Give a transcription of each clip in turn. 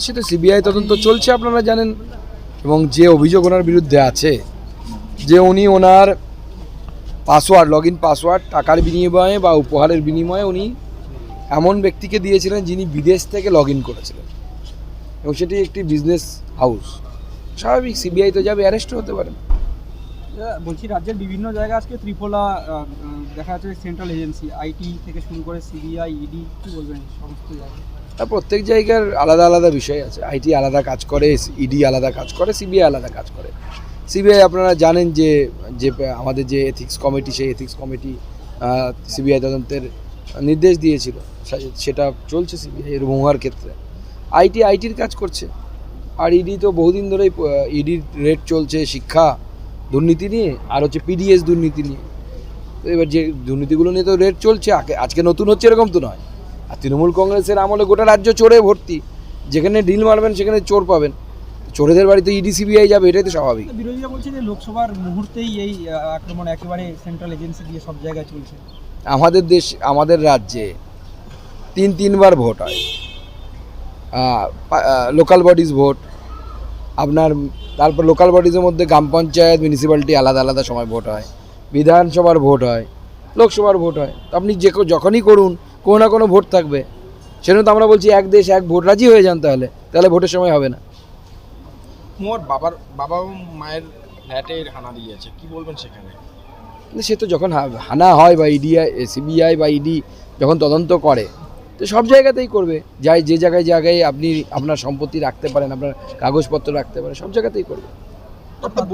সেটা সিবিআই তদন্ত চলছে আপনারা জানেন। এবং যে অভিযোগ ওনার বিরুদ্ধে আছে যে উনি ওনার পাসওয়ার্ড লগ ইন পাসওয়ার্ড টাকার বিনিময়ে বা উপহারের বিনিময়ে উনি এমন ব্যক্তিকে দিয়েছিলেন যিনি বিদেশ থেকে লগ ইন করেছিলেন। এবং সেটি একটি বিজনেস হাউস। স্বাভাবিক সিবিআই তো যাবে অ্যারেস্ট হতে পারেন বলছি রাজ্যের বিভিন্ন জায়গায় আজকে উম, দেখা যাচ্ছে সেন্ট্রাল এজেন্সি আইটি থেকে শুরু করে সিবিআই ইডি কি বলবেন সমস্ত জায়গায়? প্রত্যেক জায়গার আলাদা আলাদা বিষয় আছে। আইটি আলাদা কাজ করে, ইডি আলাদা কাজ করে, সিবিআই আলাদা কাজ করে। সিবিআই আপনারা জানেন যে যে আমাদের যে এথিক্স কমিটি সেই এথিক্স কমিটি সিবিআই তদন্তের নির্দেশ দিয়েছিল। সেটা চলছে সিবিআই এর মহুয়ার ক্ষেত্রে। আইটি, আইটির কাজ করছে। আর ইডি তো বহুদিন ধরেই ইডির রেট চলছে শিক্ষা, দুর্নীতি নিয়ে, আর হচ্ছে পিডিএস দুর্নীতি নিয়ে। তো এবার যে দুর্নীতিগুলো নিয়ে তো রেট চলছে আজকে নতুন হচ্ছে এরকম তো নয়। আর তৃণমূল কংগ্রেসের আমলে গোটা রাজ্য চোরে ভর্তি। যেখানে ডিল মারবেন সেখানে চোর পাবেন। চোরেদের বাড়িতে ইডি সিবিআই যাবে এটাই তো স্বাভাবিক। বিরোধীরা বলছে যে লোকসভার মুহূর্তেই এই আক্রমণ একেবারে সেন্ট্রাল এজেন্সি দিয়ে সব জায়গায় চলছে। আমাদের দেশ আমাদের রাজ্যে তিন তিনবার ভোট হয়। লোকাল বডিজ ভোট আপনার তারপর লোকাল বডিজের মধ্যে গ্রাম পঞ্চায়েত মিউনিসিপ্যালিটি আলাদা আলাদা সময় ভোট হয়। বিধানসভার ভোট হয় লোকসভার ভোট হয়। তো আপনি যে যখনই করুন কোনো না কোনো ভোট থাকবে। সেজন্য তো আমরা বলছি এক দেশ এক ভোট রাজি হয়ে যান তাহলে। তাহলে ভোটের সময় হবে না। মোর বাবার বাবা ও মায়ের ফ্ল্যাটে হানা দিয়েছে। কি বলবেন সেখানে? কিন্তু সে তো যখন হানা হয় বা ইডিআই সিবিআই বা ইডি যখন তদন্ত করে তো সব জায়গাতেই করবে। যাই যে জায়গায় জায়গায় আপনি আপনার সম্পত্তি রাখতে পারেন আপনার কাগজপত্র রাখতে পারেন সব জায়গাতেই করবে।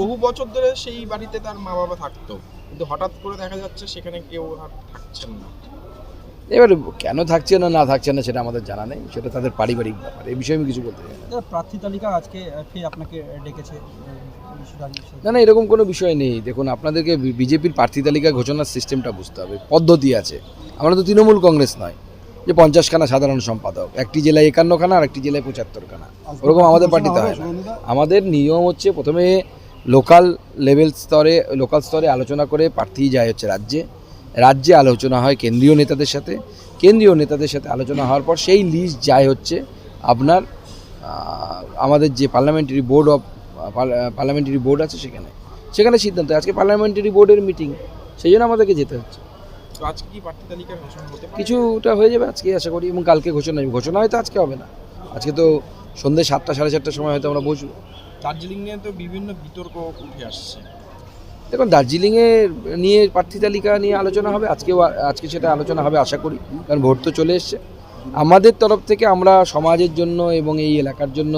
বহু বছর ধরে সেই বাড়িতে তার মা বাবা থাকতো। কিন্তু হঠাৎ করে দেখা যাচ্ছে সেখানে কেউ আর থাকছেন না। এবার কেন থাকছে না না থাকছে না সেটা আমাদের জানা নেই সেটা তাদের পারিবারিক ব্যাপার এই বিষয়ে আমি কিছু বলতে চাই না। প্রার্থী তালিকা আজকে ফের আপনাকে ডেকেছে। না না এরকম কোনো বিষয় নেই। দেখুন আপনাদেরকে বিজেপির প্রার্থী তালিকা ঘোষণার সিস্টেমটা বুঝতে হবে। পদ্ধতি আছে। আমরা তো তৃণমূল কংগ্রেস নয়। যে পঞ্চাশখানা সাধারণ সম্পাদক একটি জেলায় একান্নখানা আর একটি জেলায় পঁচাত্তরখানা। ওরকম আমাদের পার্টিতে হয় না। আমাদের নিয়ম হচ্ছে প্রথমে লোকাল লেভেল স্তরে লোকাল স্তরে আলোচনা করে প্রার্থী যায় হচ্ছে রাজ্যে। রাজ্যে আলোচনা হয় কেন্দ্রীয় নেতাদের সাথে। কেন্দ্রীয় নেতাদের সাথে আলোচনা হওয়ার পর সেই লিস্ট যায় হচ্ছে আপনার আমাদের যে parliamentary board of parliamentary board আছে সেখানে। সেখানে সিদ্ধান্ত আজকে পার্লামেন্টারি বোর্ডের মিটিং সেই জন্য আমাদেরকে যেতে হচ্ছে। কিছুটা হয়ে যাবে আজকে আশা করি এবং কালকে ঘোষণা হবে ঘোষণা হয়তো আজকে হবে না। আজকে তো সন্ধ্যে সাতটা সাড়ে চারটার সময় হয়তো আমরা বসবো। দার্জিলিং নিয়ে তো বিভিন্ন বিতর্ক উঠে আসছে। দেখুন দার্জিলিংয়ে নিয়ে প্রার্থী তালিকা নিয়ে আলোচনা হবে আজকেও আজকে সেটা আলোচনা হবে আশা করি কারণ ভোট তো চলে এসছে। আমাদের তরফ থেকে আমরা সমাজের জন্য এবং এই এলাকার জন্য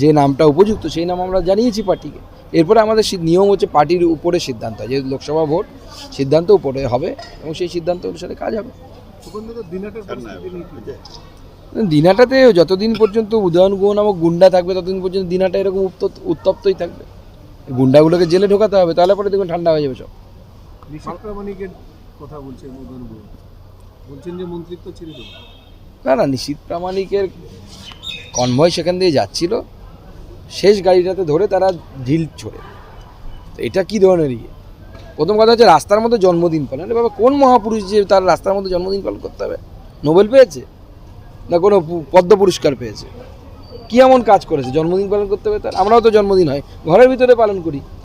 যে নামটা উপযুক্ত সেই নাম আমরা জানিয়েছি পার্টিকে। এরপরে আমাদের নিয়ম হচ্ছে পার্টির উপরে সিদ্ধান্ত হয় যেহেতু লোকসভা ভোট সিদ্ধান্ত উপরে হবে এবং সেই সিদ্ধান্ত অনুসারে কাজ হবে। দিনাটাতে যতদিন পর্যন্ত উদয়ন গুহ নামক গুন্ডা থাকবে ততদিন পর্যন্ত দিনাটা এরকম উত্তপ্ত উত্তপ্তই থাকবে। গুন্ডাগুলোকে জেলে ঢোকাতে হবে তাহলে পরে দেখবেন ঠান্ডা হয়ে যাবে সব। কথা বলছেন বলছেন যে মন্ত্রিত্ব ছেড়ে না না নিশীত প্রামাণিকের কনভয় সেখান দিয়ে যাচ্ছিল। শেষ গাড়িটাতে ধরে তারা ঢিল ছোড়ে। এটা কি ধরনের ইয়ে? প্রথম কথা হচ্ছে রাস্তার মধ্যে জন্মদিন পালন। বাবা কোন মহাপুরুষ যে তার রাস্তার মধ্যে জন্মদিন পালন করতে হবে? নোবেল পেয়েছে? না কোনো পদ্ম পুরস্কার পেয়েছে? কি এমন কাজ করেছে? জন্মদিন পালন করতে হবে তার? আমরাও তো জন্মদিন হয়। ঘরের ভিতরে পালন করি।